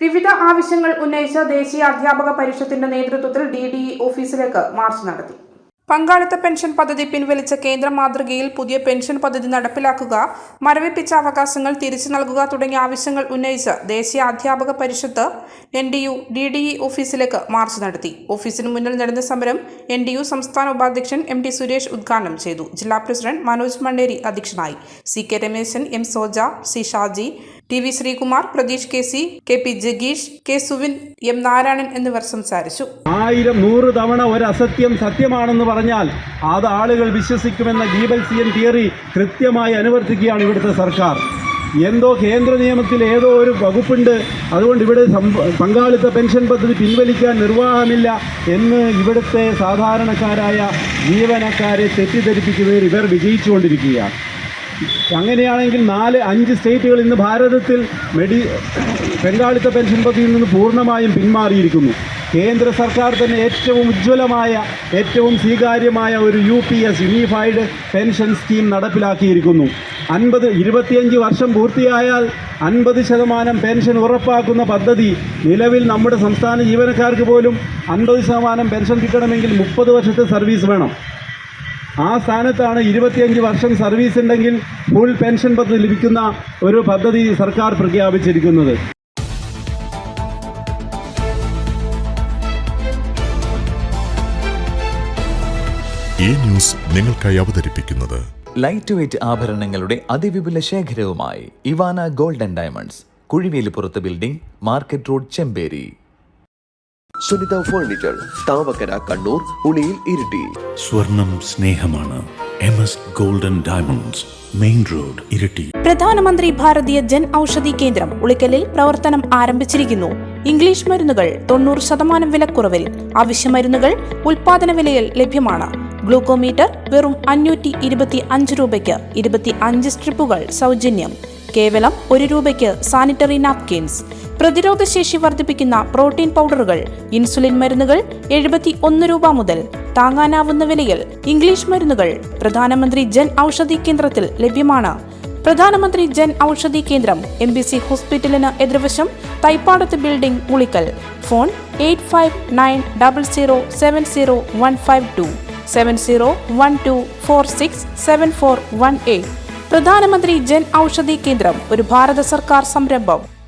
വിവിധ ആവശ്യങ്ങൾ ഉന്നയിച്ച ദേശീയ അധ്യാപക പരിഷത്തിന്റെ നേതൃത്വത്തിൽ ഡി ഡി ഓഫീസിലേക്ക് മാർച്ച് നടത്തി. പങ്കാളിത്ത പെൻഷൻ പദ്ധതി പിൻവലിച്ച കേന്ദ്ര മാതൃകയിൽ പുതിയ പെൻഷൻ പദ്ധതി നടപ്പിലാക്കുക മരവിപ്പിച്ച അവകാശങ്ങൾ തിരിച്ചു നൽകുക തുടങ്ങിയ ആവശ്യങ്ങൾ ഉന്നയിച്ച് ദേശീയ അധ്യാപക പരിഷത്ത് N D U D D E ഓഫീസിലേക്ക് മാർച്ച് നടത്തി. ഓഫീസിന് മുന്നിൽ നടന്ന സമരം എൻ ഡി യു സംസ്ഥാന ഉപാധ്യക്ഷൻ എം ടി സുരേഷ് ഉദ്ഘാടനം ചെയ്തു. ജില്ലാ പ്രസിഡന്റ് മനോജ് മണ്ണേരി അധ്യക്ഷനായി. C K Rameshan M Soja C Shaji T V Sreekumar Pratheesh K C K P ജഗീഷ് K Suvin M Narayanan എന്നിവർ സംസാരിച്ചു. ആയിരം നൂറ് തവണ ഒരു അസത്യം സത്യമാണെന്ന് പറഞ്ഞാൽ അത് ആളുകൾ വിശ്വസിക്കുമെന്ന ഗീബൽസിയൻ തിയറി കൃത്യമായി അനുവർത്തിക്കുകയാണ് ഇവിടുത്തെ സർക്കാർ. എന്തോ കേന്ദ്ര നിയമത്തിൽ ഏതോ ഒരു വകുപ്പുണ്ട്. അതുകൊണ്ട് ഇവിടെ പങ്കാളിത്ത പെൻഷൻ പദ്ധതി പിൻവലിക്കാൻ നിർവാഹമില്ല എന്ന് ഇവിടുത്തെ സാധാരണക്കാരായ ജീവനക്കാരെ തെറ്റിദ്ധരിപ്പിക്കുന്നതിൽ ഇവർ വിജയിച്ചുകൊണ്ടിരിക്കുകയാണ്. അങ്ങനെയാണെങ്കിൽ നാല് അഞ്ച് സ്റ്റേറ്റുകൾ ഇന്ന് ഭാരതത്തിൽ മെഡി പങ്കാളിത്ത പെൻഷൻ പദ്ധതിയിൽ നിന്ന് പൂർണമായും പിന്മാറിയിരിക്കുന്നു. കേന്ദ്ര സർക്കാർ തന്നെ ഏറ്റവും ഉജ്ജ്വലമായ ഏറ്റവും സ്വീകാര്യമായ ഒരു U P S unified pension scheme നടപ്പിലാക്കിയിരിക്കുന്നു. അൻപത് ഇരുപത്തിയഞ്ച് വർഷം പൂർത്തിയായാൽ അൻപത് ശതമാനം പെൻഷൻ ഉറപ്പാക്കുന്ന പദ്ധതി നിലവിൽ നമ്മുടെ സംസ്ഥാന ജീവനക്കാർക്ക് പോലും അൻപത് ശതമാനം പെൻഷൻ കിട്ടണമെങ്കിൽ മുപ്പത് വർഷത്തെ സർവീസ് വേണം. ആ സ്ഥാനത്താണ് ഇരുപത്തിയഞ്ച് വർഷം സർവീസ് ഉണ്ടെങ്കിൽ ഫുൾ പെൻഷൻ പദ്ധതി ലഭിക്കുന്ന ഒരു പദ്ധതി സർക്കാർ പ്രഖ്യാപിച്ചിരിക്കുന്നത്. ഈ ന്യൂസ് നിങ്ങൾക്കായി അവതരിപ്പിക്കുന്നത് ലൈറ്റ് വെയ്റ്റ് ആഭരണങ്ങളുടെ അതിവിപുല ശേഖരവുമായി Ivana golden diamonds Kuzhivelippurath building market road Chemperi. Sunitha furniture Thavakkara Kannur Uliyil Iritty. സ്വർണം സ്നേഹമാണ്. M S golden diamonds main road Iritty. പ്രധാനമന്ത്രി ഭാരതീയ ജൻ ഔഷധി കേന്ദ്രം ഉളിക്കലിൽ പ്രവർത്തനം ആരംഭിച്ചിരിക്കുന്നു. ഇംഗ്ലീഷ് മരുന്നുകൾ തൊണ്ണൂറ് ശതമാനം വിലക്കുറവിൽ ആവശ്യ മരുന്നുകൾ ഉൽപാദന വിലയിൽ ലഭ്യമാണ്. ഗ്ലൂക്കോമീറ്റർ വെറും അഞ്ഞൂറ്റി ഇരുപത്തി അഞ്ച് രൂപയ്ക്ക് ഇരുപത്തി അഞ്ച് സ്ട്രിപ്പുകൾ സൗജന്യം. കേവലം ഒരു രൂപയ്ക്ക് സാനിറ്ററി നാപ്കിൻസ്. പ്രതിരോധശേഷി വർദ്ധിപ്പിക്കുന്ന പ്രോട്ടീൻ പൗഡറുകൾ ഇൻസുലിൻ മരുന്നുകൾ എഴുപത്തി ഒന്ന് രൂപ മുതൽ താങ്ങാനാവുന്ന വിലയിൽ ഇംഗ്ലീഷ് മരുന്നുകൾ പ്രധാനമന്ത്രി ജൻ ഔഷധി കേന്ദ്രത്തിൽ ലഭ്യമാണ്. Pradhan Mantri Jan Aushadhi Kendra M B C ഹോസ്പിറ്റലിന് എതിർവശം Thaippadath building Ulikkal. Phone eight five nine double zero seven zero one five two seven zero one two four six seven four one eight. പ്രധാനമന്ത്രി ജൻ ഔഷധി കേന്ദ്രം ഒരു ഭാരത സർക്കാർ സംരംഭം.